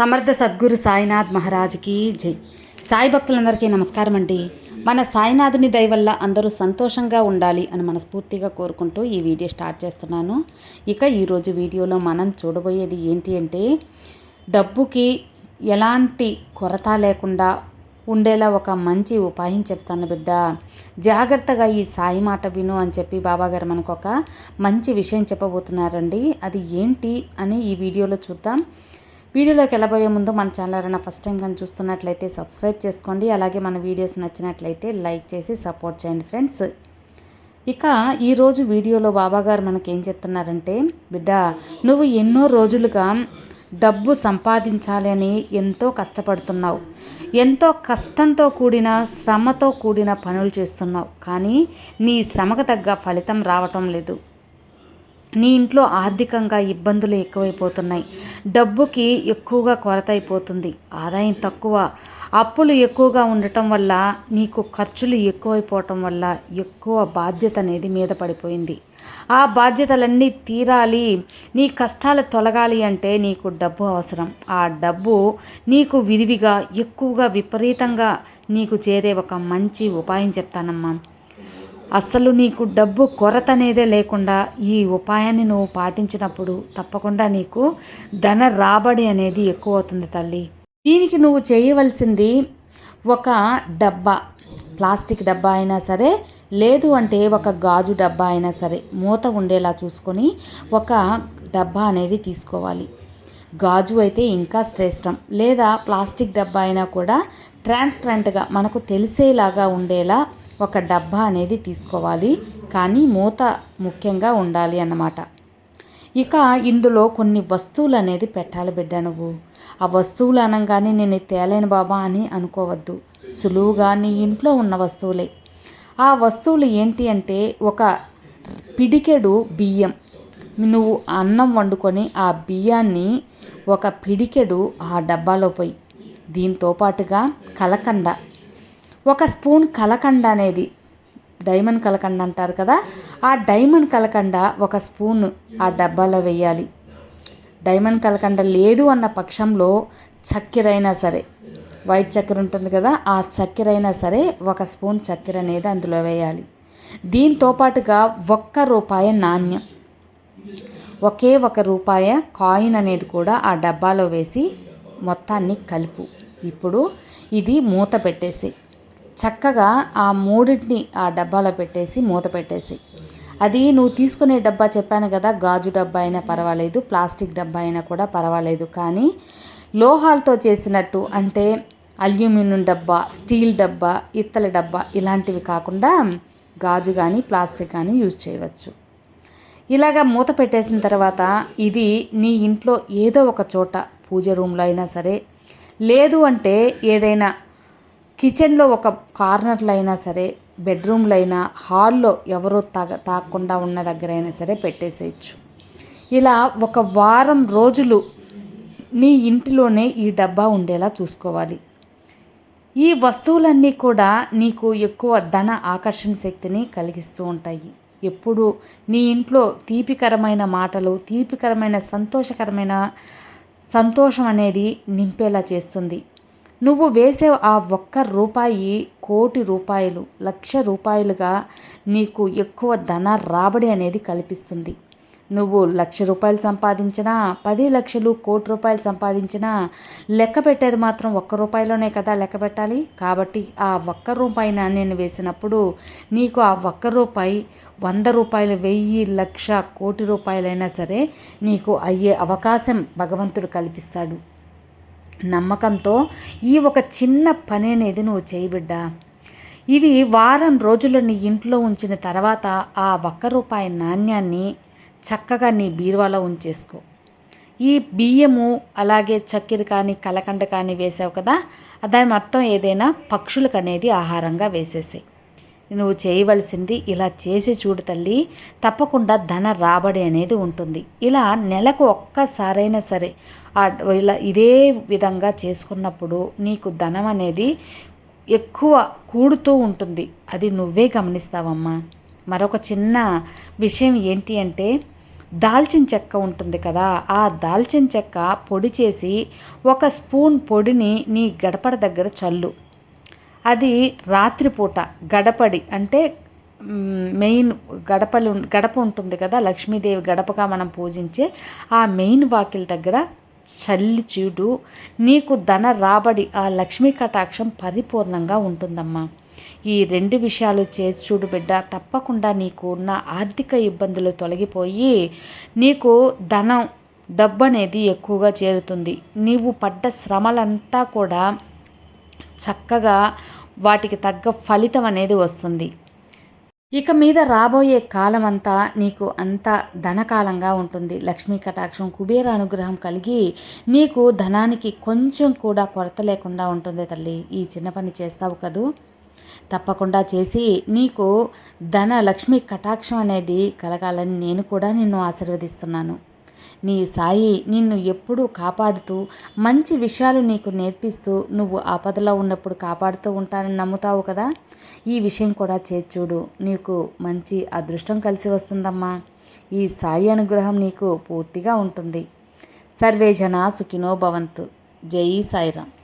సమర్థ సద్గురు సాయినాథ్ మహారాజ్కి జై. సాయి భక్తులందరికీ నమస్కారం అండి. మన సాయినాథుని దయ వల్ల అందరూ సంతోషంగా ఉండాలి అని మనస్ఫూర్తిగా కోరుకుంటూ ఈ వీడియో స్టార్ట్ చేస్తున్నాను. ఇక ఈరోజు వీడియోలో మనం చూడబోయేది ఏంటి అంటే డబ్బుకి ఎలాంటి కొరత లేకుండా ఉండేలా ఒక మంచి ఉపాయం చెప్తాను బిడ్డ. జాగ్రత్తగా ఈ సాయి మాట విను అని చెప్పి బాబాగారు మనకు ఒక మంచి విషయం చెప్పబోతున్నారండి. అది ఏంటి అని ఈ వీడియోలో చూద్దాం. వీడియోలోకి వెళ్ళబోయే ముందు మన ఛానల్ ఎవరైనా ఫస్ట్ టైం కానీ చూస్తున్నట్లయితే సబ్స్క్రైబ్ చేసుకోండి. అలాగే మన వీడియోస్ నచ్చినట్లయితే లైక్ చేసి సపోర్ట్ చేయండి ఫ్రెండ్స్ ఇక ఈరోజు వీడియోలో బాబాగారు మనకేం చెప్తున్నారంటే బిడ్డ నువ్వు ఎన్నో రోజులుగా డబ్బు సంపాదించాలి అని ఎంతో కష్టపడుతున్నావు. ఎంతో కష్టంతో కూడిన శ్రమతో కూడిన పనులు చేస్తున్నావు. కానీ నీ శ్రమకు తగ్గ ఫలితం రావటం లేదు. నీ ఇంట్లో ఆర్థికంగా ఇబ్బందులు ఎక్కువైపోతున్నాయి. డబ్బుకి ఎక్కువగా కొరత అయిపోతుంది. ఆదాయం తక్కువ. అప్పులు ఎక్కువగా ఉండటం వల్ల నీకు ఖర్చులు ఎక్కువైపోవటం వల్ల ఎక్కువ బాధ్యత అనేది మీద పడిపోయింది. ఆ బాధ్యతలన్నీ తీరాలి. నీ కష్టాలు తొలగాలి అంటే నీకు డబ్బు అవసరం. ఆ డబ్బు నీకు విరివిగా ఎక్కువగా విపరీతంగా నీకు చేరే ఒక మంచి ఉపాయం చెప్తానమ్మా. అస్సలు నీకు డబ్బు కొరత అనేదే లేకుండా ఈ ఉపాయాన్ని నువ్వు పాటించినప్పుడు తప్పకుండా నీకు ధన రాబడి అనేది ఎక్కువ అవుతుంది తల్లి. దీనికి నువ్వు చేయవలసింది ఒక డబ్బా ప్లాస్టిక్ డబ్బా అయినా సరే లేదు అంటే ఒక గాజు డబ్బా అయినా సరే మూత ఉండేలా చూసుకొని ఒక డబ్బా అనేది తీసుకోవాలి. గాజు అయితే ఇంకా శ్రేష్టం. లేదా ప్లాస్టిక్ డబ్బా అయినా కూడా ట్రాన్స్పరెంట్గా మనకు తెలిసేలాగా ఉండేలా ఒక డబ్బా అనేది తీసుకోవాలి. కానీ మూత ముఖ్యంగా ఉండాలి అన్నమాట. ఇక ఇందులో కొన్ని వస్తువులు అనేది పెట్టాలి బిడ్డ నువ్వు. ఆ వస్తువులు అనగానే నేను తేలేను బాబా అని అనుకోవద్దు. సులువుగా నీ ఇంట్లో ఉన్న వస్తువులే. ఆ వస్తువులు ఏంటి అంటే ఒక పిడికెడు బియ్యం. నువ్వు అన్నం వండుకొని ఆ బియ్యాన్ని ఒక పిడికెడు ఆ డబ్బాలో పోయి. దీంతో పాటుగా కలకండ ఒక స్పూన్ కలకండ అనేది డైమండ్ కలకండ అంటారు కదా ఆ డైమండ్ కలకండ ఒక స్పూన్ ఆ డబ్బాలో వేయాలి. డైమండ్ కలకండ లేదు అన్న పక్షంలో చక్కెర అయినా సరే వైట్ చక్కెర ఉంటుంది కదా ఆ చక్కెర అయినా సరే ఒక స్పూన్ చక్కెర అనేది అందులో వేయాలి. దీంతో పాటుగా ఒక్క రూపాయి నాణ్యం ఒకే ఒక రూపాయి కాయిన్ అనేది కూడా ఆ డబ్బాలో వేసి మొత్తాన్ని కలుపు. ఇప్పుడు ఇది మూత పెట్టేసి చక్కగా ఆ మూడింటిని ఆ డబ్బాలో పెట్టేసి మూత పెట్టేసి. అది నువ్వు తీసుకునే డబ్బా చెప్పాను కదా గాజు డబ్బా అయినా పర్వాలేదు ప్లాస్టిక్ డబ్బా అయినా కూడా పర్వాలేదు. కానీ లోహాలతో చేసినట్టు అంటే అల్యూమినియం డబ్బా స్టీల్ డబ్బా ఇత్తల డబ్బా ఇలాంటివి కాకుండా గాజు కానీ ప్లాస్టిక్ కానీ యూజ్ చేయవచ్చు. ఇలాగా మూత పెట్టేసిన తర్వాత ఇది నీ ఇంట్లో ఏదో ఒక చోట పూజ రూమ్లో అయినా సరే లేదు అంటే ఏదైనా కిచెన్లో ఒక కార్నర్లో అయినా సరే బెడ్రూమ్లో అయినా హాల్లో ఎవరో తాగ తాగకుండా ఉన్న దగ్గర అయినా సరే పెట్టేసేయచ్చు. ఇలా ఒక వారం రోజులు నీ ఇంటిలోనే ఈ డబ్బా ఉండేలా చూసుకోవాలి. ఈ వస్తువులన్నీ కూడా నీకు ఎక్కువ ధన ఆకర్షణ శక్తిని కలిగిస్తూ ఉంటాయి. ఎప్పుడు నీ ఇంట్లో తీపికరమైన మాటలు తీపికరమైన సంతోషకరమైన సంతోషం అనేది నింపేలా చేస్తుంది. నువ్వు వేసే ఆ ఒక్క రూపాయి కోటి రూపాయలు లక్ష రూపాయలుగా నీకు ఎక్కువ ధన రాబడి అనేది కల్పిస్తుంది. నువ్వు లక్ష రూపాయలు సంపాదించినా పది లక్షలు కోటి రూపాయలు సంపాదించినా లెక్క పెట్టేది మాత్రం ఒక్క రూపాయలోనే కదా లెక్క పెట్టాలి. కాబట్టి ఆ ఒక్క రూపాయి నేను వేసినప్పుడు నీకు ఆ ఒక్క రూపాయి వంద రూపాయలు వెయ్యి లక్ష కోటి రూపాయలైనా సరే నీకు అయ్యే అవకాశం భగవంతుడు కల్పిస్తాడు. నమ్మకంతో ఈ ఒక చిన్న పని అనేది నువ్వు చేయబిడ్డా ఇది వారం రోజులు నీ ఇంట్లో ఉంచిన తర్వాత ఆ ఒక్క రూపాయి నాణ్యాన్ని చక్కగా నీ బీరువాలో ఉంచేసుకో. ఈ బియ్యము అలాగే చక్కెర కానీ కలకండ కానీ వేసావు కదా? దాని అర్థం ఏదైనా పక్షులకు అనేది ఆహారంగా వేసేసాయి. నువ్వు చేయవలసింది ఇలా చేసి చూడు తల్లి. తప్పకుండా ధన రాబడి అనేది ఉంటుంది. ఇలా నెలకు ఒక్కసారైనా సరే ఇలా ఇదే విధంగా చేసుకున్నప్పుడు నీకు ధనం అనేది ఎక్కువ కూడుతూ ఉంటుంది. అది నువ్వే గమనిస్తావమ్మా. మరొక చిన్న విషయం ఏంటి అంటే దాల్చిన చెక్క ఉంటుంది కదా. ఆ దాల్చిన చెక్క పొడి చేసి ఒక స్పూన్ పొడిని నీ గడపడ దగ్గర చల్లు. అది రాత్రిపూట గడపడి అంటే మెయిన్ గడపలు గడప ఉంటుంది కదా లక్ష్మీదేవి గడపగా మనం పూజించే ఆ మెయిన్ వాకిల్ దగ్గర చల్లి చూడు నీకు ధన రాబడి ఆ లక్ష్మీ కటాక్షం పరిపూర్ణంగా ఉంటుందమ్మా. ఈ రెండు విషయాలు చేసి చూడు బిడ్డ తప్పకుండా నీకు ఉన్న ఆర్థిక ఇబ్బందులు తొలగిపోయి నీకు ధనం డబ్బు అనేది ఎక్కువగా చేరుతుంది. నీవు పడ్డ శ్రమలంతా కూడా చక్కగా వాటికి తగ్గ ఫలితం అనేది వస్తుంది. ఇక మీద రాబోయే కాలం అంతా నీకు అంత ధనకాలంగా ఉంటుంది. లక్ష్మీ కటాక్షం కుబేర అనుగ్రహం కలిగి నీకు ధనానికి కొంచెం కూడా కొరత లేకుండా ఉంటుంది తల్లి. ఈ చిన్న పని చేస్తావు కదూ? తప్పకుండా చేసి నీకు ధన లక్ష్మీ కటాక్షం అనేది కలగాలని నేను కూడా నిన్ను ఆశీర్వదిస్తున్నాను. నీ సాయి నిన్ను ఎప్పుడూ కాపాడుతూ మంచి విషయాలు నీకు నేర్పిస్తూ నువ్వు ఆపదలో ఉన్నప్పుడు కాపాడుతూ ఉంటానని నమ్ముతావు కదా? ఈ విషయం కూడా చేర్చూడు నీకు మంచి అదృష్టం కలిసి వస్తుందమ్మా. ఈ సాయి అనుగ్రహం నీకు పూర్తిగా ఉంటుంది. సర్వే జనా సుఖినో భవంతు. జై సాయిరామ్.